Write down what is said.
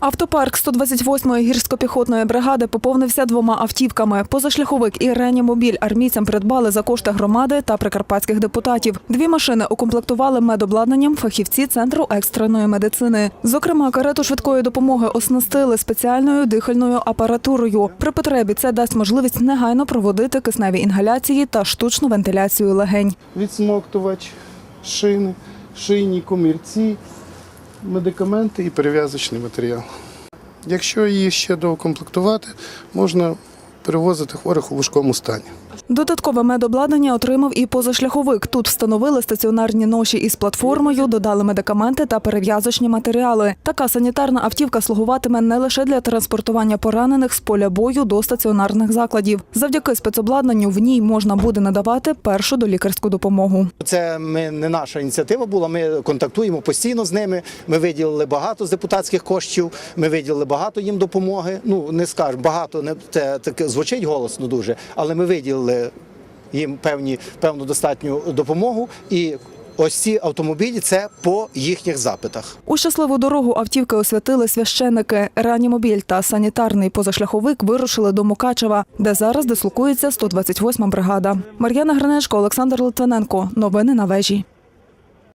Автопарк 128-ї гірсько-піхотної бригади поповнився двома автівками. Позашляховик і реанімобіль армійцям придбали за кошти громади та прикарпатських депутатів. Дві машини укомплектували медобладнанням фахівці центру екстреної медицини. Зокрема, карету швидкої допомоги оснастили спеціальною дихальною апаратурою. При потребі це дасть можливість негайно проводити кисневі інгаляції та штучну вентиляцію легень. відсмоктувач, шини, шийні комірці, медикаменти і перев'язочний матеріал. Якщо її ще доукомплектувати, можна перевозити хворих у важкому стані. Додаткове медобладнання отримав і позашляховик. Тут встановили стаціонарні ноші із платформою, додали медикаменти та перев'язочні матеріали. Така санітарна автівка слугуватиме не лише для транспортування поранених з поля бою до стаціонарних закладів. Завдяки спецобладнанню в ній можна буде надавати першу долікарську допомогу. Це ми не наша ініціатива була. Ми контактуємо постійно з ними. Ми виділили багато з депутатських коштів. Ми виділили багато їм допомоги. Ну не скажу, багато не це таке звучить голосно дуже, але ми виділили їм певні певну достатню допомогу. І ось ці автомобілі це по їхніх запитах. У щасливу дорогу автівки освятили священики. Реанімобіль та санітарний позашляховик вирушили до Мукачева, де зараз дислокується 128-ма бригада. Мар'яна Гринешко, Олександр Литвиненко. Новини на вежі.